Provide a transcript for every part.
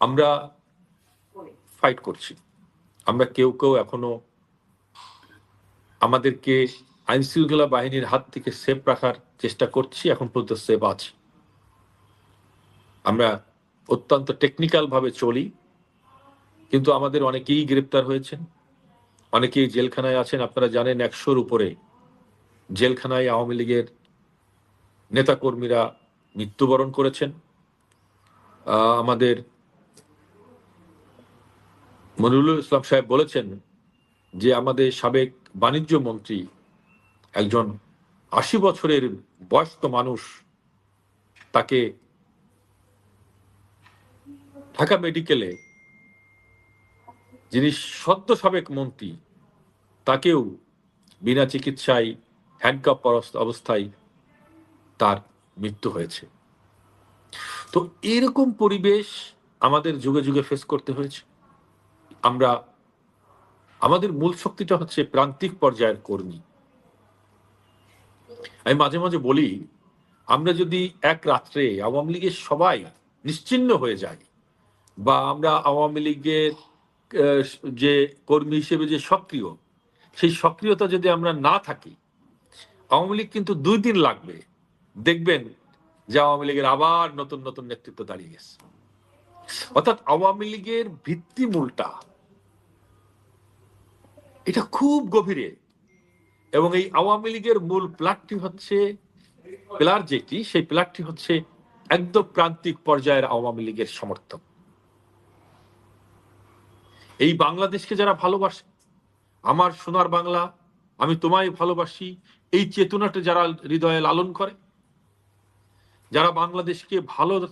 আমরা ফাইট করছি। আমরা কেউ কেউ এখনও আমাদেরকে আইন শৃঙ্খলা বাহিনীর হাত থেকে সেফ রাখার চেষ্টা করছি, এখন পর্যন্ত সেফ আছি। আমরা অত্যন্ত টেকনিক্যাল ভাবে চলি, কিন্তু আমাদের অনেকেই গ্রেপ্তার হয়েছেন। অনেকেই জেলখানায় আছেন, আপনারা জানেন একশোর উপরে জেলখানায় আওয়ামী লীগের নেতাকর্মীরা মৃত্যুবরণ করেছেন। আমাদের মনিরুল ইসলাম সাহেব বলেছেন যে আমাদের সাবেক বাণিজ্য মন্ত্রী একজন আশি বছরের বয়স্ক মানুষ তাকে ঢাকা মেডিকেলে, যিনি সদ্য সাবেক মন্ত্রী, তাকেও বিনা চিকিৎসায় হ্যান্ডকাপ অবস্থায় তার মৃত্যু হয়েছে। তো এরকম পরিবেশ আমাদের যুগে যুগে ফেস করতে হয়েছে। আমরা, আমাদের মূল শক্তিটা হচ্ছে প্রান্তিক পর্যায়ের কর্মী। আমি মাঝে মাঝে বলি, আমরা যদি এক রাত্রে আওয়ামী লীগের সবাই নিশ্চিন্ন হয়ে যাই, বা আমরা আওয়ামী লীগের যে কর্মী হিসেবে যে সক্রিয়, সেই সক্রিয়তা যদি আমরা না থাকি, আওয়ামী লীগ কিন্তু দুই দিন লাগবে। দেখবেন যে আওয়ামী লীগের আবার নতুন নতুন নেতৃত্ব দাঁড়িয়ে গেছে। অর্থাৎ আওয়ামী লীগের ভিত্তিমূলটা এটা খুব গভীরে। এবং এই আওয়ামী লীগের মূল প্লাটটি হচ্ছে, পিলার যেটি, সেই পিলারটি হচ্ছে একদম প্রান্তিক পর্যায়ের আওয়ামী লীগের সমর্থক। এই বাংলাদেশকে যারা ভালোবাসে, আমার সোনার বাংলা, আমি তোমায় ভালোবাসি, এই চেতনাটা যারা হৃদয়ে লালন করে, যারা বাংলাদেশকে ভালো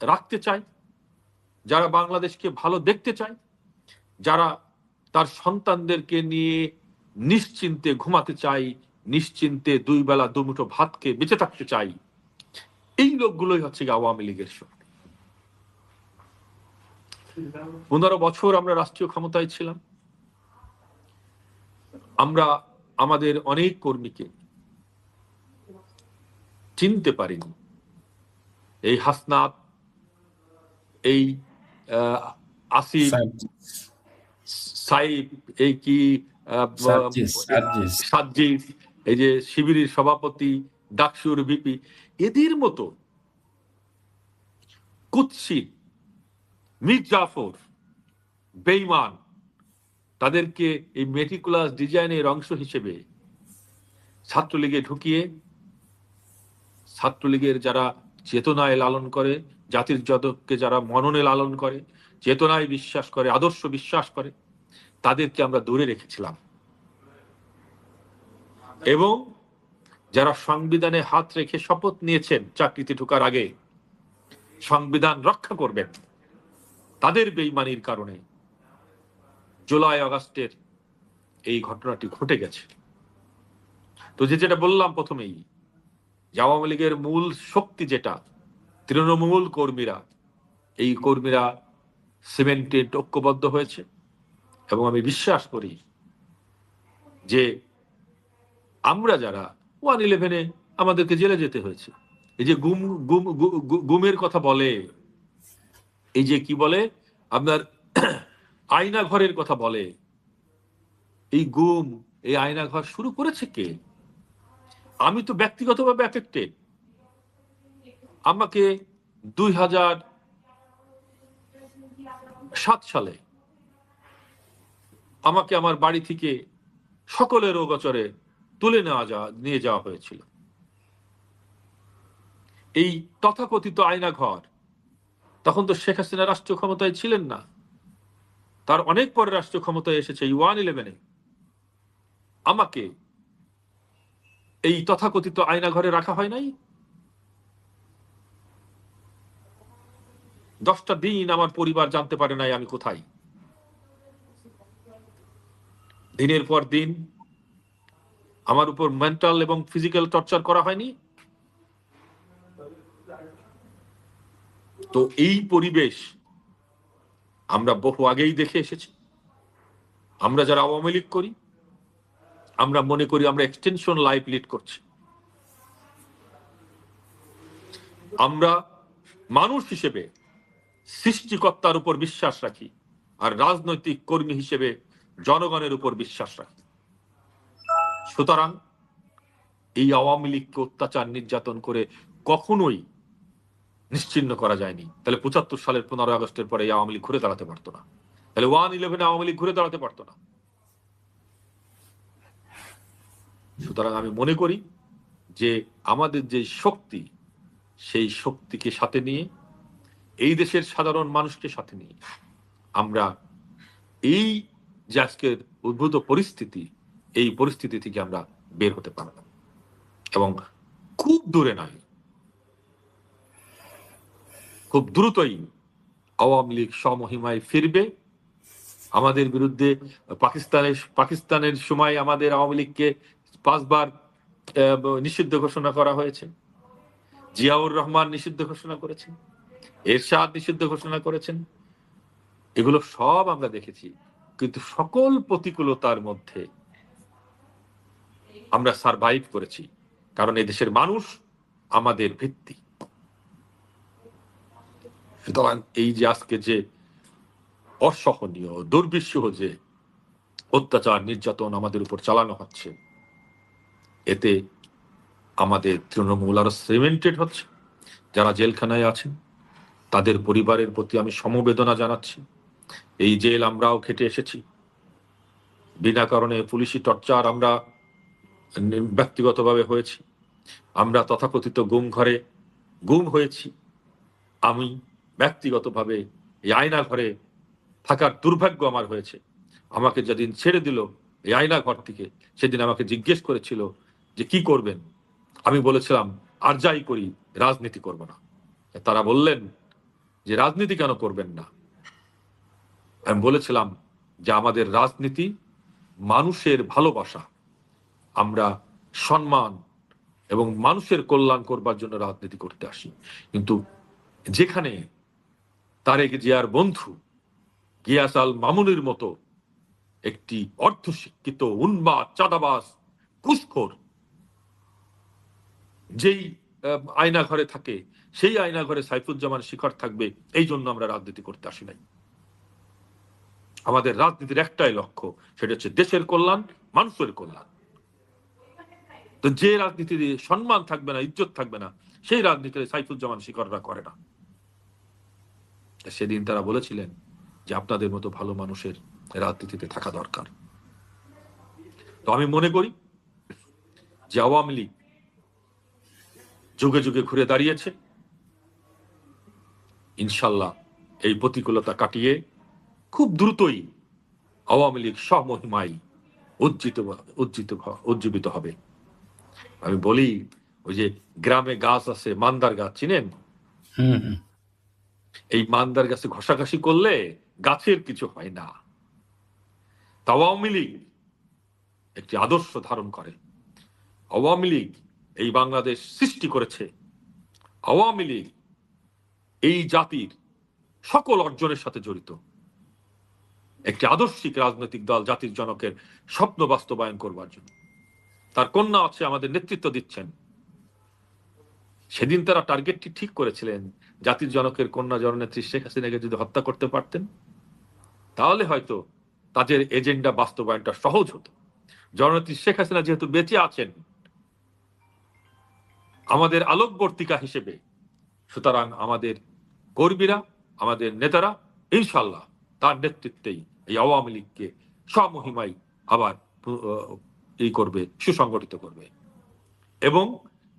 রাখতে চায়, যারা বাংলাদেশকে ভালো দেখতে চায়, যারা তার সন্তানদেরকে নিয়ে নিশ্চিন্তে ঘুমাতে চাই, নিশ্চিন্তে দুই বেলা দুমুঠো ভাতকে বেঁচে থাকতে চাই। এই লোকগুলোই হচ্ছে আওয়ামী লীগের শক্তি। পনেরো বছর আমরা রাষ্ট্রীয় ক্ষমতায় ছিলাম। আমরা আমাদের অনেক কর্মীকে চিনতে পারিনি। এই হাসনাত, এই আসিফ সাইব এই কি। সাজ্জিস এই যে শিবিরের সভাপতি ডাকসুর ভিপি এদের মতো কুৎসিত মীর জাফর বেইমান তাদেরকে এই মেটিকুলাস ডিজাইনের অংশ হিসেবে ছাত্রলীগে ঢুকিয়ে ছাত্রলীগের যারা চেতনায় লালন করে জাতির যদককে যারা মননে লালন করে চেতনায় বিশ্বাস করে আদর্শ বিশ্বাস করে তাদেরকে আমরা দূরে রেখেছিলাম। এবং যারা সংবিধানে হাত রেখে শপথ নিয়েছেন চাকরিতে ঢোকার আগে, সংবিধান রক্ষা করবেন, তাদের বেইমানির কারণে জুলাই আগস্টের এই ঘটনাটি ঘটে গেছে। তো যে যেটা বললাম প্রথমেই আওয়ামী লীগের মূল শক্তি যেটা, তৃণমূল কর্মীরা, এই কর্মীরা সিমেন্টে ঐক্যবদ্ধ হয়েছে। এবং আমি বিশ্বাস করি যে আমরা যারা ওয়ান ইলেভেনে আমাদেরকে জেলে যেতে হয়েছে। এই যে গুম গুম গুমের কথা বলে, এই যে কি বলে? আপনার আয়না ঘরের কথা বলে। এই গুম, এই আয়না ঘর শুরু করেছে কে? আমি তো ব্যক্তিগতভাবে এফেক্টেড আমাকে দুই হাজার সাত সালে আমাকে আমার বাড়ি থেকে সকলের অগচরে তুলে নেওয়া যাওয়া নিয়ে যাওয়া হয়েছিল। এই তথাকথিত আয়না ঘর তখন তো শেখ হাসিনা রাষ্ট্রীয় ক্ষমতায় ছিলেন না। তার অনেক পরে রাষ্ট্রীয় ক্ষমতায় এসেছে ওয়ান ইলেভেনে। আমাকে এই তথাকথিত আয়না ঘরে রাখা হয় নাই? দশটা দিন আমার পরিবার জানতে পারে নাই আমি কোথায়। দিনের পর দিন আমার উপর মেন্টাল এবং ফিজিক্যাল টর্চার করা হয়নি। তো এই পরিবেশ আমরা বহু আগেই দেখে এসেছি। আমরা যারা আওয়ামী লীগ করি, আমরা মনে করি আমরা এক্সটেনশন লাইফ লিড করছি। আমরা মানুষ হিসেবে সৃষ্টিকর্তার উপর বিশ্বাস রাখি আর রাজনৈতিক কর্মী হিসেবে জনগণের উপর বিশ্বাস রাখি। সুতরাং এই আওয়ামী লীগকে অত্যাচার নির্যাতন করে কখনোই নিশ্চিন্ন করা যায়নি। তাহলে পঁচাত্তর সালের পনেরোই আগস্টের পরে এই আওয়ামী লীগ ঘুরে দাঁড়াতে পারতো না। তাহলে ওয়ান ইলেভেন আওয়ামী লীগ ঘুরে দাঁড়াতে পারতো না। সুতরাং আমি মনে করি যে আমাদের যে শক্তি, সেই শক্তিকে সাথে নিয়ে, এই দেশের সাধারণ মানুষকে সাথে নিয়ে আমরা এই যে আজকের উদ্ভূত পরিস্থিতি, এই পরিস্থিতি থেকে আমরা বের হতে পারব এবং খুব দূরে নয়, খুব দ্রুতই আওয়ামী লীগ সমহিমায় ফিরবে। আমাদের বিরুদ্ধে পাকিস্তানের পাকিস্তানের সময় আমাদের আওয়ামী লীগকে পাঁচবার নিষিদ্ধ ঘোষণা করা হয়েছে। জিয়াউর রহমান নিষিদ্ধ ঘোষণা করেছেন, এরশাদ নিষিদ্ধ ঘোষণা করেছেন। এগুলো সব আমরা দেখেছি। কিন্তু সকল প্রতিকূলতার মধ্যে আমরা সারভাইভ করেছি। কারণ দেশের মানুষ আমাদের ভিত্তি। সুতরাং এই যে আজকে যে অসহনীয়, দুর্বিষহ যে অত্যাচার, নির্যাতন আমাদের উপর চালানো হচ্ছে, এতে আমাদের তৃণমূল আরও সিমেন্টেড হচ্ছে। যারা জেলখানায় আছেন, তাদের পরিবারের প্রতি আমি সমবেদনা জানাচ্ছি। এই জেল আমরাও খেটে এসেছি। বিনা কারণে পুলিশি টর্চার আমরা ব্যক্তিগতভাবে হয়েছি। আমরা তথাকথিত গুম ঘরে গুম হয়েছি। আমি ব্যক্তিগতভাবে এই আয়না ঘরে থাকার দুর্ভাগ্য আমার হয়েছে। আমাকে যেদিন ছেড়ে দিল এই আয়না ঘর থেকে, সেদিন আমাকে জিজ্ঞেস করেছিল যে কি করবেন? আমি বলেছিলাম, আর যাই করি, রাজনীতি করব না। তারা বললেন যে, রাজনীতি কেন করবেন না? আমি বলেছিলাম যে আমাদের রাজনীতি মানুষের ভালোবাসা। আমরা সম্মান এবং মানুষের কল্যাণ করবার জন্য রাজনীতি করতে আসি। কিন্তু যেখানে তারেক জিয়ার বন্ধু গিয়াস আল মামুনের মতো একটি অর্ধশিক্ষিত, উন্মাদ, চাঁদাবাজ, ঘুষখোর, যেই আয়না ঘরে থাকে, সেই আয়না ঘরে সাইফুজ্জামান শিকার থাকবে, এই জন্য আমরা রাজনীতি করতে আসি নাই। আমাদের রাজনীতির একটাই লক্ষ্য, সেটা হচ্ছে দেশের কল্যাণ, মানুষের কল্যাণ। তো যে রাজনীতিতে সম্মান থাকবে না, ইজ্জত থাকবে না, সেই রাজনীতিতে সাইফুজ্জামান শিখররা করে না। সেদিন তারা বলেছিলেন যে আপনাদের মতো ভালো মানুষের রাজনীতিতে থাকা দরকার। তো আমি মনে করি যে আওয়ামী লীগ যুগে যুগে ঘুরে দাঁড়িয়েছে। ইনশাল্লাহ এই প্রতিকূলতা কাটিয়ে খুব দ্রুতই আওয়ামী লীগ স্বমহিমায় উজ্জিত উজ্জিত উজ্জীবিত হবে। আমি বলি ওই যে গ্রামে গাছ আছে মান্দার গাছ চিনেন? এই মান্দার গাছে ঘষাঘষি করলে গাছের কিছু হয় না। তা আওয়ামী লীগ একটি আদর্শ ধারণ করে। আওয়ামী লীগ এই বাংলাদেশ সৃষ্টি করেছে। আওয়ামী লীগ এই জাতির সকল অর্জনের সাথে জড়িত। একটি আদর্শিক রাজনৈতিক দল জাতির জনকের স্বপ্ন বাস্তবায়ন করবার জন্য। তার কন্যা আছে, আমাদের নেতৃত্ব দিচ্ছেন। সেদিন তারা টার্গেটটি ঠিক করেছিলেন, জাতির জনকের কন্যা জননেত্রী শেখ হাসিনাকে যদি হত্যা করতে পারতেন, তাহলে হয়তো তাদের এজেন্ডা বাস্তবায়নটা সহজ হতো। জননেত্রী শেখ হাসিনা যেহেতু বেঁচে আছেন, আমাদের আলোকবর্তিকা হিসেবে, সুতরাং আমাদের কর্মীরা, আমাদের নেতারা ইনশাল্লাহ তার নেতৃত্বেই এই আওয়ামী লীগকে স্বমহিমাই আবার এই করবে, সুসংগঠিত করবে। এবং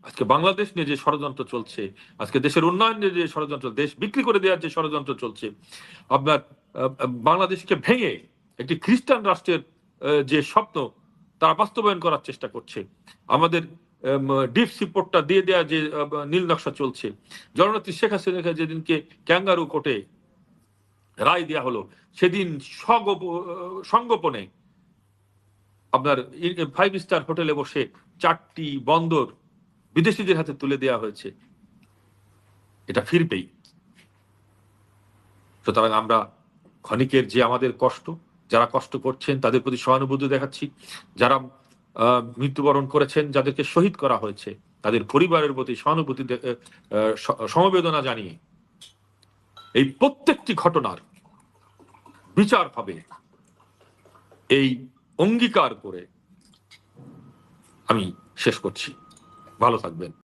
আজকে বাংলাদেশ নিয়ে যে ষড়যন্ত্র চলছে, আজকে দেশের উন্নয়ন নিয়ে যে ষড়যন্ত্র, দেশ বিক্রি করে দেওয়ার যে ষড়যন্ত্র চলছে, আপনার বাংলাদেশকে ভেঙে একটি খ্রিস্টান রাষ্ট্রের যে স্বপ্ন, তারা বাস্তবায়ন করার চেষ্টা করছে। আমাদের ডিপ সিপোর্টটা দিয়ে দেওয়া যে নীল নকশা চলছে। জননেত্রী শেখ হাসিনাকে যেদিনকে ক্যাঙ্গারু কোর্টে রায় দেওয়া হলো। সেদিন সগোপ সংগোপনে আপনার ফাইভ স্টার হোটেলে বসে চারটি বন্দর বিদেশিদের হাতে তুলে দেওয়া হয়েছে। এটা ফিরবেই। সুতরাং আমরা ক্ষণিকের যে আমাদের কষ্ট, যারা কষ্ট করছেন, তাদের প্রতি সহানুভূতি দেখাচ্ছি। যারা মৃত্যুবরণ করেছেন, যাদেরকে শহীদ করা হয়েছে, তাদের পরিবারের প্রতি সহানুভূতি সমবেদনা জানিয়ে এই প্রত্যেকটি ঘটনার বিচার হবে এই অঙ্গীকার করে আমি শেষ করছি। ভালো থাকবেন।